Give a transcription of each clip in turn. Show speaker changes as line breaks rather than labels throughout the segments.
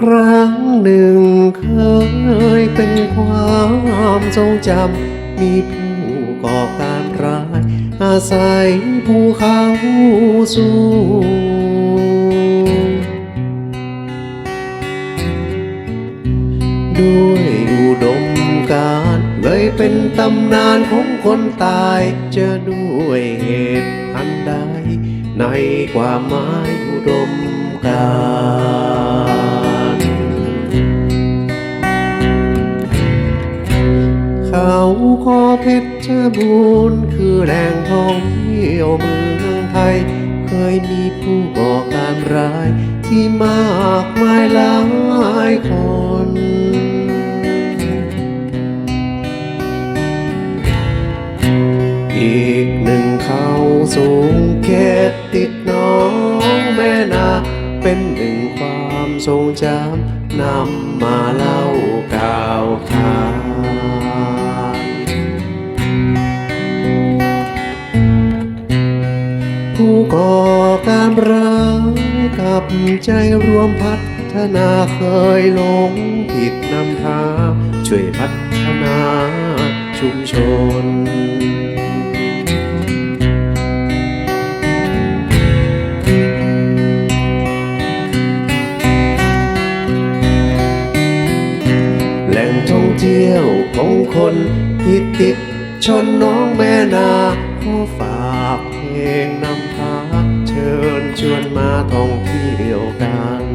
ครั้งหนึ่งเคยเป็นความทรงจำ มีผู้ก่อการร้าย อาศัยภูเขาสูงด้วยอุดมการเลยเป็นตำนานของคนตายจะด้วยเหตุอันใด ในความหมายอุดมการ เพชรบูรณ์คือแหล่งท่องเที่ยวเมืองไทย เคยมีผู้ก่อการร้าย ที่มากมายหลายคนอีกหนึ่งเขาสูงเขตติดน้องแม่นาเป็นหนึ่งความทรงจำนำมาเล่ากล่าวขาน บใจรวมพัฒนาเคยหลงผิดนำทางช่วยพัฒนาชุมชน แหล่งท่องเที่ยวของคนที่ติดชนน้องแม่นาขอฝากเพลงนำพาเชิญชวนมาท่อง เ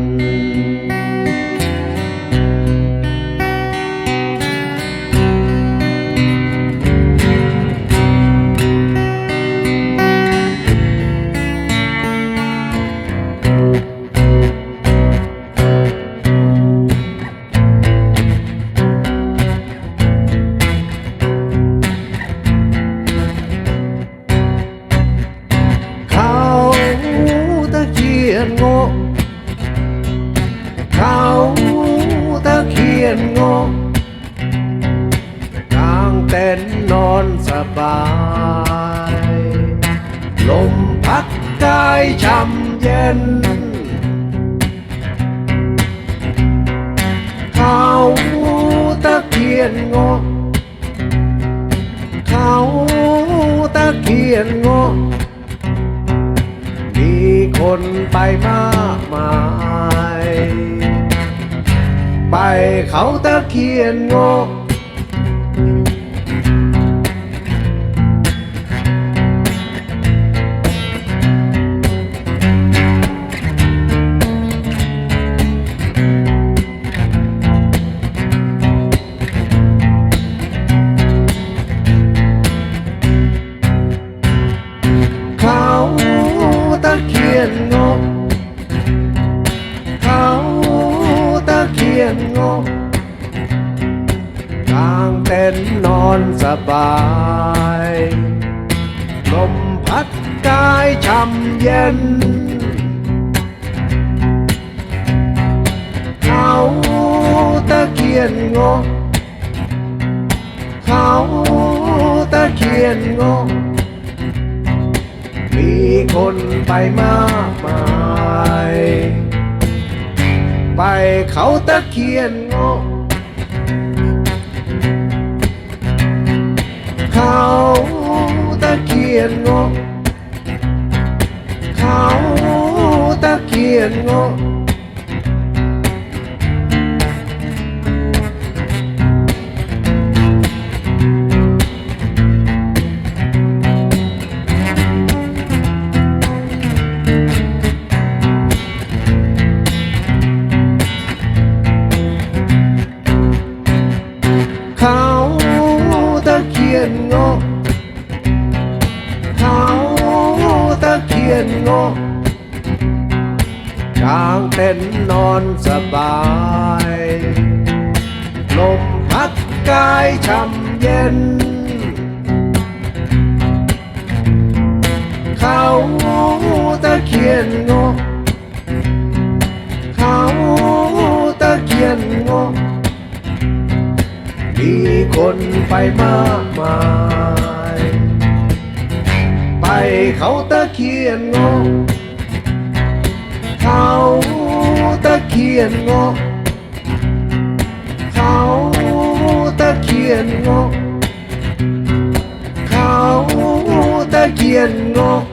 เต็นนอนสบาย ลมพัดกายช่ำเย็นเขาตะเคียนโงกเขาตะเคียนโงกมีคนไปมากมาย ไปเขาตะเคียนโงก นงกกลางเต็นนอนสบายลมพัดกายช่ำเย็นเขาตะเคียนโงกเขาตะเคียนโงกมีคนไปมากมาย ไปเขาตะเคียนโงกเขาตะเคียนโงกเขาตะเคียนโงก กลางเต็นนอนสบาย ลมพัดกายช่ำเย็น เขาตะเคียนโงกเขาตะเคียนโงกมีคนไปมากมาย ไปเขาตะเคียนโงกเขาาตะเคียนงอเขาตะเคียนงอเขาตะเคียนงอ